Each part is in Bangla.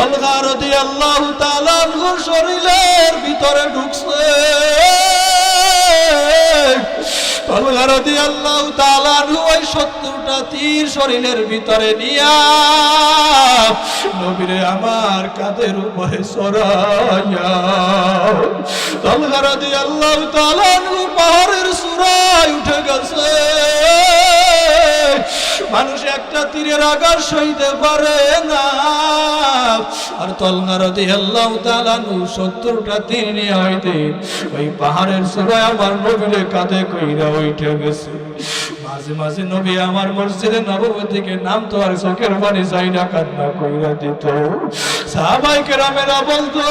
তলগার দিয়ে আল্লাহ শরীরের ভিতরে ঢুকছে। তলগার দিয়ে আল্লাহ তালান ওই সত্তরটা তীর শরীরের ভিতরে নিয়া নবীরে আমার কাদের উপরে সরাইয়া। তলগার দিয়ে আল্লাহ তালান পাহাড়ের সুরায় উঠে গেছে। সইতে পারে না। আর আল্লাহ তালানু সত্তরটা তীর নিয়ে হইতে ওই পাহাড়ের সুরায় আমার নবীরে কাঁধে কইরা উঠে গেছে। মাঝে মাঝে নবী আমার মসজিদে নাম তো আর চোখের পানি চাই না কান্না কইরা দিত। সাহাবাই কেরামেরা বলতো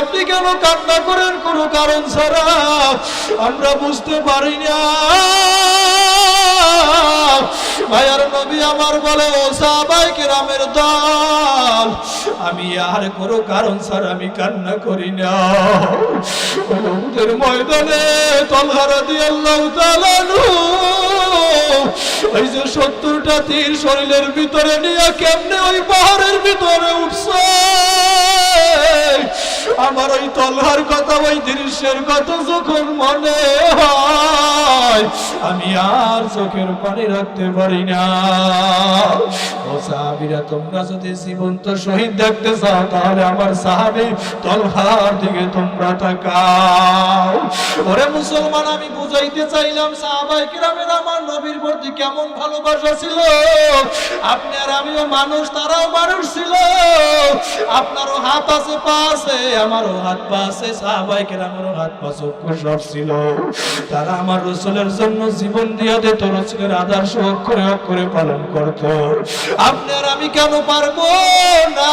আপনি কেন কান্না করেন? কোনো কারণ ছাড়া। আমরা বুঝতে পারি না। ভাইয়ার নবী আমার বলে, ও সাহাবাই কেরামের দল, আমি আর কোনো কারণ স্যার আমি কান্না করি না। ময়দানে তলহারা দিয়ে আল্লাহ ওই যে সত্তরটা তীর শরীরের ভিতরে নিয়ে কেমনে ওই পাহাড়ের ভিতরে উঠছে? আমার ওই তলহার কথা, ওই দৃশ্যের কথা যখন মনে হয়, আমি আর চোখের পানি রাখতে পারি না। ও সাহাবিরা, তোমরা যদি জীবন্ত শহীদ দেখতে চাও, তাহলে আমার সাহাবি তলহার দিকে তোমরা ওরে মুসলমান, আমি বুঝাইতে চাইলাম সাহাবাই কিরামের আমার নবীর প্রতি কেমন ভালোবাসা ছিল? আপনি আর আমিও মানুষ, তারাও মানুষ ছিল। হাত আছে পাশে আমারও হাত পাশে সাহাবাই আমার হাত পাশে কুশব ছিল। তারা আমার রসুলের জন্য জীবন দিয়ে দিত, রসুলের আদর্শ অক্ষরে অক্ষরে পালন করত। আপনার আমি কেন পারব না?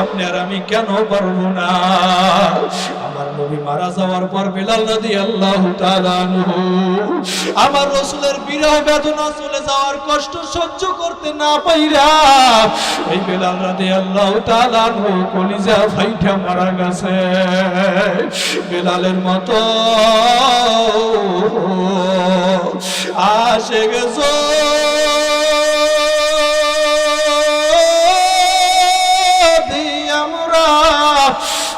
আপনি আর আমি কেন পারব না? আমার নবী মারা যাওয়ার পর বেলাল নদী আল্লাহ আমার রসুলের বিরহ বেদনা চলে যাওয়ার কষ্ট সহ্য করতে না পাইরা এই বেলাল রাধে আল্লাহ কলিজা ফাইটা মারা গেছে। বেলালের মতো আসে গেছো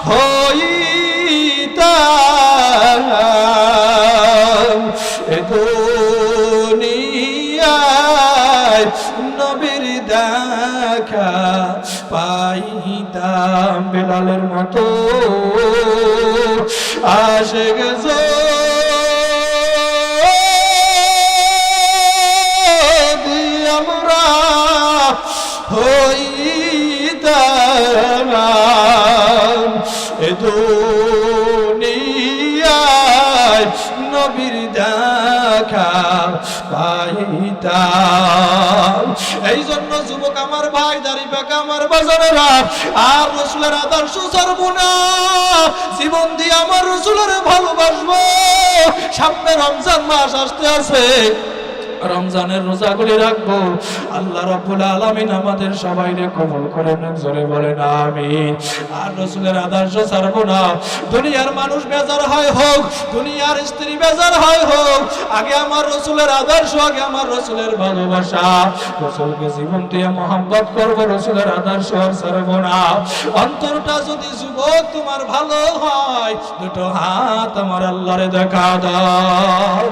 হইতাম দুনিয়ায় পাইতাম বেলালের মতো। আসে নবীর দেখা পাইতাম। এই জন্য যুবক আমার ভাই, দাঁড়ি বেকা আমার বাজারেরা আর রসুলের আদর্শ ছাড়বো না। জীবন দিয়ে আমার রসুলের ভালোবাসবো। সামনে রমজান মাস আসতে আছে। রমজানের রোজা করে রাখব। আল্লাহ রাব্বুল আলামিন আমাদের সবাইকে কবুল করে নেন, জোরে বলেন, আমিন। আর রসুলের আদর্শ ছাড়বো না। দুনিয়ার মানুষ বেজার হয় হোক, দুনিয়ার স্ত্রী বেজার হয় হোক, আগে আমার রসুলের আদর্শ, আগে আমার রসুলের ভালোবাসা। রসুলকে জীবন দিয়ে মোহাম্মত করব, রসুলের আদর্শ আর ছাড়বো না। অন্তরটা যদি যুবক তোমার ভালো হয়, দুটো হাত আমার আল্লাহরে দেখা দাও।